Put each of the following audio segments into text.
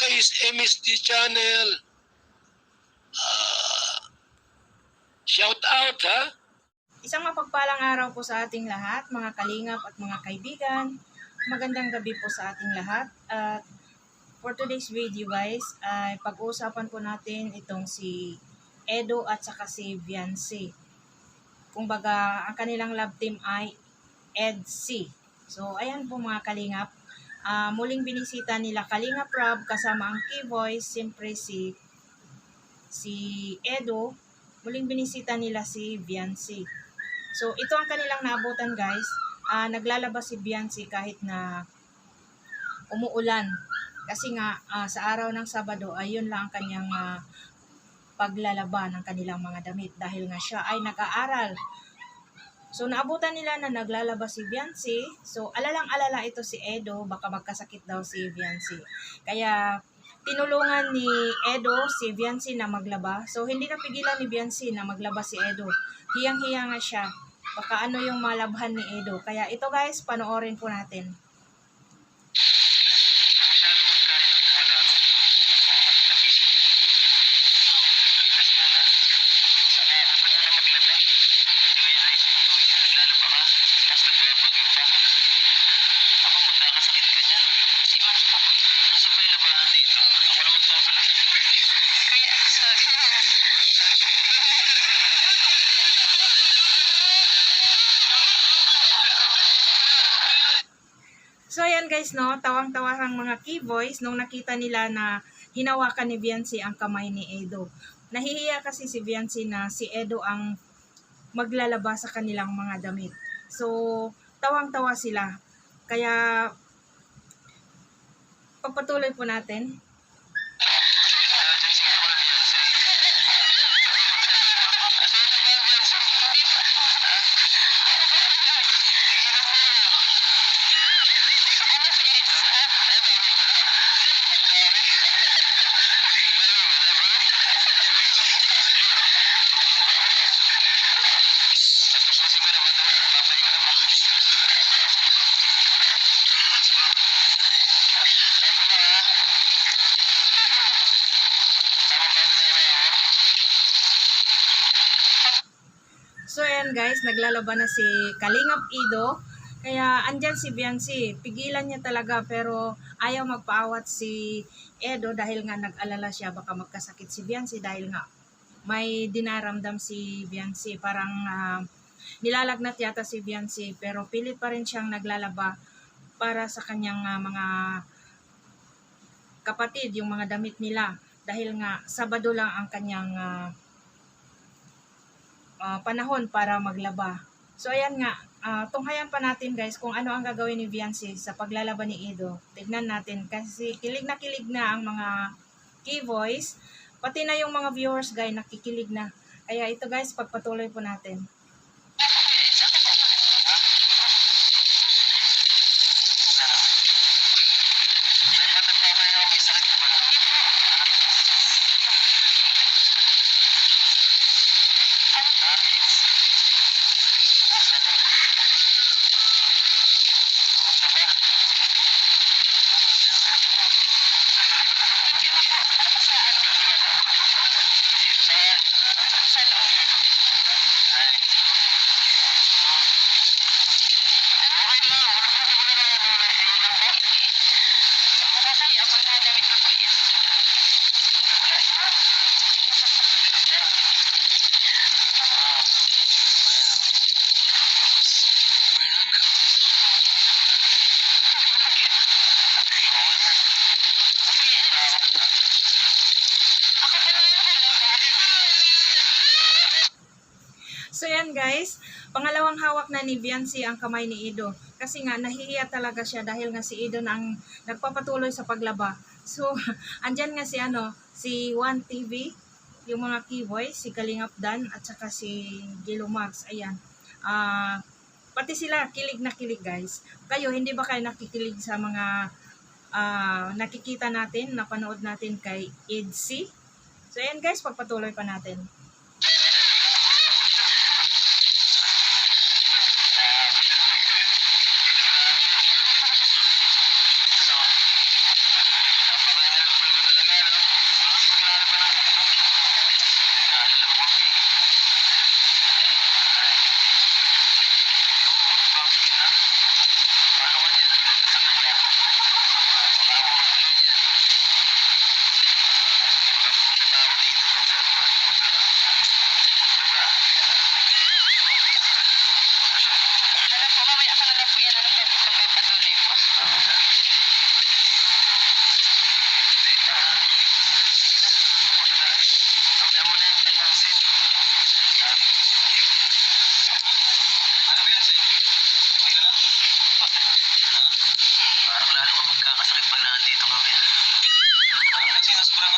kay MSD Channel. Ah, shout out ha. Isang mapagpalang araw po sa ating lahat, mga kalingap at mga kaibigan. Magandang gabi po sa ating lahat. At for today's video guys, ay pag-uusapan po natin itong si Edo at saka si Viancy. Kung baga, ang kanilang love team ay EDC. So, ayan po mga kalingap. Ah, muling binisita nila Kalingap Rob kasama ang key voice, siyempre si si Edo, muling binisita nila si Viancy. So, ito ang kanilang naabutan guys. Ah, naglalabas si Biancy kahit na umuulan. Kasi nga, ah, sa araw ng Sabado, ayun lang ang kanyang ah, paglalaba ng kanilang mga damit dahil nga siya ay nag-aaral. So, naabutan nila na naglalaba si Biancy. So, alalang-alala ito si Edo. Baka magkasakit daw si Biancy. Kaya, tinulungan ni Edo si Biancy na maglaba. So, hindi napigilan ni Biancy na maglaba si Edo. Hiyang-hiya nga siya. Baka ano yung malabhan ni Edo. Kaya ito guys, panoorin po natin. masyado magkaya ng mga ano, ng mga matamis. Relax muna. Sana huwag ka muna maglaba. Hindi ko yung naisip ko niya, naglalaba ka. Tapos nagbabagyo pa. Ako magkakasakit ka niya. Si Mas pa. Nasa ba yung labahan dito? Ako naman to sa Kuya, sorry. So ayan guys no, tawang-tawa ang mga key boys nung nakita nila na hinawakan ni Viancy ang kamay ni Edo. Nahihiya kasi si Viancy na si Edo ang maglalaba sa kanilang mga damit. So tawang-tawa sila. Kaya pagpatuloy po natin. Emergency call, Beyonce. Asan na ba, Beyonce? Ha? Tigilan mo. Tapos-tapusin ko naman to. Papahinga na ba? Tama na ha? Tama ba ang nangyari ako? Guys, naglalaban na si Kalingap Ido. Kaya andyan si Biancy. Pigilan niya talaga pero ayaw magpaawat si Edo dahil nga nag-alala siya baka magkasakit si Biancy dahil nga may dinaramdam si Biancy. Parang ah, nilalagnat yata si Biancy pero pilit pa rin siyang naglalaba para sa kanyang ah, mga kapatid, yung mga damit nila. Dahil nga Sabado lang ang kanyang ah, ah, panahon para maglaba. So ayan nga, ah, tunghayan pa natin guys kung ano ang gagawin ni Viancy sa paglalaban ni Edo. Tignan natin kasi kilig na kilig na ang mga key voice, pati na yung mga viewers guys nakikilig na. Kaya ito guys, pagpatuloy po natin. Dapat nagpapahinga ako, may sakit ka ba lang? Ha? Ano ba? Kumusta ba? Saan? Sa loob. Ay. Okay lang, wala pa problema ano, eh, lang ba? Kasi ako na damit ko po yun. Wala. Ah, ayan. Bernag. Oo na. Ako pa na yun. So yan guys, pangalawang hawak na ni Viancy ang kamay ni Edo. Kasi nga nahihiya talaga siya dahil nga si Edo na ang nagpapatuloy sa paglaba. So, andyan nga si ano, si One TV, yung mga key boys, si Kalingap Dan at saka si Gilo Max. Ayan. Ah, pati sila kilig na kilig guys. Kayo hindi ba kayo nakikilig sa mga ah, nakikita natin, napanood natin kay EDC? So ayan guys, pagpatuloy pa natin.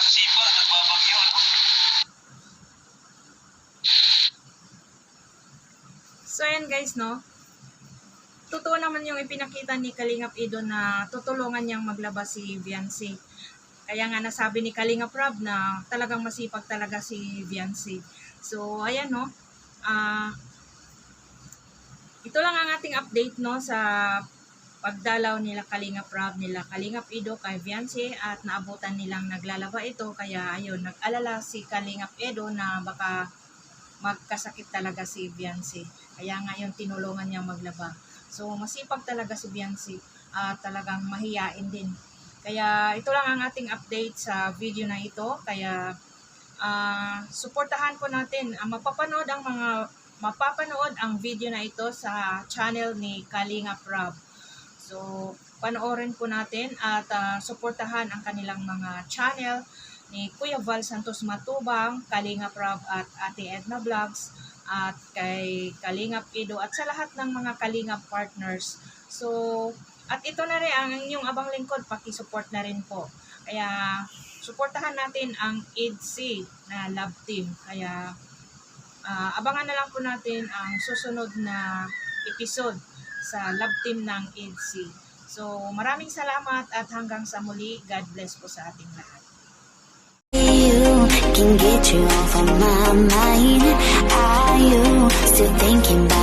Sa sipa, nagbabagyo. ano? So, ayan guys, no? Totoo naman yung ipinakita ni Kalingap Ido na tutulungan niyang maglabas si Viancy. Kaya nga nasabi ni Kalingap Rob na talagang masipag talaga si Viancy. So, ayan, no? Ah... ito lang ang ating update, no? Sa pagdalaw nila Kalingap Rob, nila Kalingap Ido kay Viancy at naabutan nilang naglalaba ito. Kaya, ayun, nag-alala si Kalingap Edo na baka magkasakit talaga si Biancy. Kaya nga yung tinulungan niya maglaba. So, masipag talaga si Biancy at talagang mahiyain din. Kaya ito lang ang ating update sa video na ito. Kaya ah suportahan po natin. ang mapapanood ang mga mapapanood ang video na ito sa channel ni Kalinga Prab. So, panoorin po natin at ah, suportahan ang kanilang mga channel ni Kuya Val Santos Matubang, Kalingap Rob at Ate Edna Vlogs at kay Kalingap Ido at sa lahat ng mga Kalingap partners. So, at ito na rin ang inyong abang lingkod, paki-support na rin po. Kaya, suportahan natin ang EDC na love team. Kaya, ah, abangan na lang po natin ang susunod na episode sa love team ng EDC. So maraming salamat at hanggang sa muli, God bless po sa ating lahat. You can get you off of my mind. Are you still thinking about